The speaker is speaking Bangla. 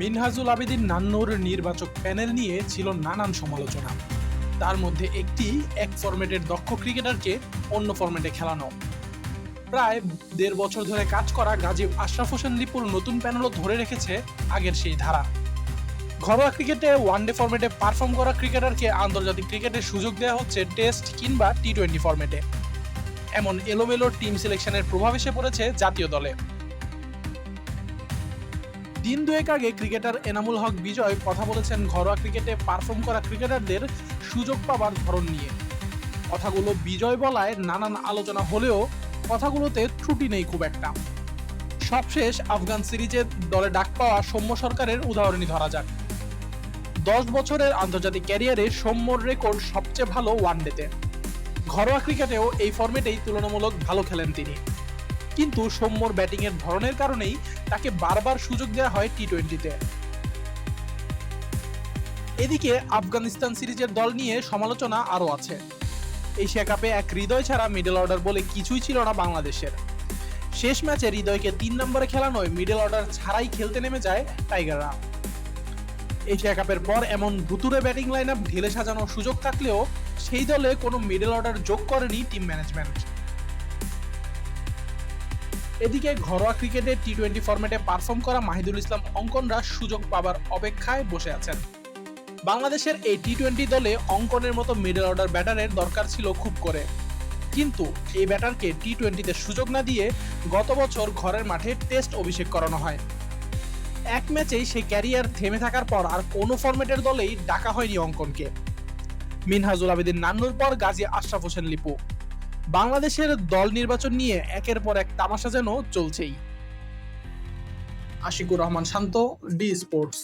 মিনহাজুল আবেদিন নান্নুর নির্বাচক প্যানেল নিয়ে ছিল নানান সমালোচনা। তার মধ্যে একটি এক ফরম্যাটের দক্ষ ক্রিকেটারকে অন্য ফরম্যাটে খেলানো। প্রায় দেড় বছর ধরে কাজ করা গাজী আশরাফ হোসেন লিপুর নতুন প্যানেলও ধরে রেখেছে আগের সেই ধারা। ঘরোয়া ক্রিকেটে ওয়ানডে ফরম্যাটে পারফর্ম করা ক্রিকেটারকে আন্তর্জাতিক ক্রিকেটের সুযোগ দেওয়া হচ্ছে টেস্ট কিংবা টি টোয়েন্টি ফরম্যাটে। এমন এলোমেলো টিম সিলেকশনের প্রভাব এসে পড়েছে জাতীয় দলে। দিন দুয়েক আগে ক্রিকেটার এনামুল হক বিজয় কথা বলেছেন, ঘরোয়া ক্রিকেটে পারফর্ম করা ক্রিকেটারদের সুযোগ পাবার ধরন নিয়ে। কথাগুলো বিজয় বলায় নানান আলোচনা হলেও কথাগুলোতে ত্রুটি নেই খুব একটা। সবশেষ আফগান সিরিজের দলে ডাক পাওয়া সৌম্য সরকারের উদাহরণই ধরা যাক। দশ বছরের আন্তর্জাতিক ক্যারিয়ারে সৌম্যর রেকর্ড সবচেয়ে ভালো ওয়ানডেতে ঘরোয়া ক্রিকেটেও এই ফর্মেটেই তুলনামূলক ভালো খেলেন তিনি। কিন্তু সৌম্যর ব্যাটিংয়ের ধরনের কারণেই তাকে বারবার সুযোগ দেওয়া হয় টি টোয়েন্টিতে এদিকে আফগানিস্তান সিরিজের দল নিয়ে সমালোচনা আরও আছে। এশিয়া কাপে এক হৃদয় ছাড়া মিডল অর্ডার বলে কিছুই ছিল না বাংলাদেশের। শেষ ম্যাচে হৃদয়কে তিন নম্বরে খেলানোয় মিডল অর্ডার ছাড়াই খেলতে নেমে যায় টাইগাররা। এশিয়া কাপের পর এমন ভুতুরে ব্যাটিং লাইন আপ ঢেলে সাজানোর সুযোগ থাকলেও সেই দলে কোনো মিডল অর্ডার যোগ করেনি টিম ম্যানেজমেন্ট। এদিকে ঘরোয়া ক্রিকেটে টি টোয়েন্টি ফরম্যাটে পারফর্ম করা মাহিদুল ইসলাম অঙ্কনরা সুযোগ পাবার অপেক্ষায় বসে আছেন। বাংলাদেশের এই টি টোয়েন্টি দলে অঙ্কনের মতো মিডল অর্ডার ব্যাটারের দরকার ছিল খুব করে। কিন্তু এই ব্যাটারকে টি টোয়েন্টিতে সুযোগ না দিয়ে গত বছর ঘরের মাঠে টেস্ট অভিষেক করানো হয়। এক ম্যাচেই সে ক্যারিয়ার থেমে থাকার পর আর কোনো ফরম্যাটের দলেই ডাকা হয়নি অঙ্কনকে। মিনহাজুল আবেদিন নান্নুর পর গাজী আশরাফ হোসেন লিপু। বাংলাদেশের দল নির্বাচন নিয়ে একের পর এক তামাশা যেন চলছেই। Ashikur Rahman Shanto, D sports.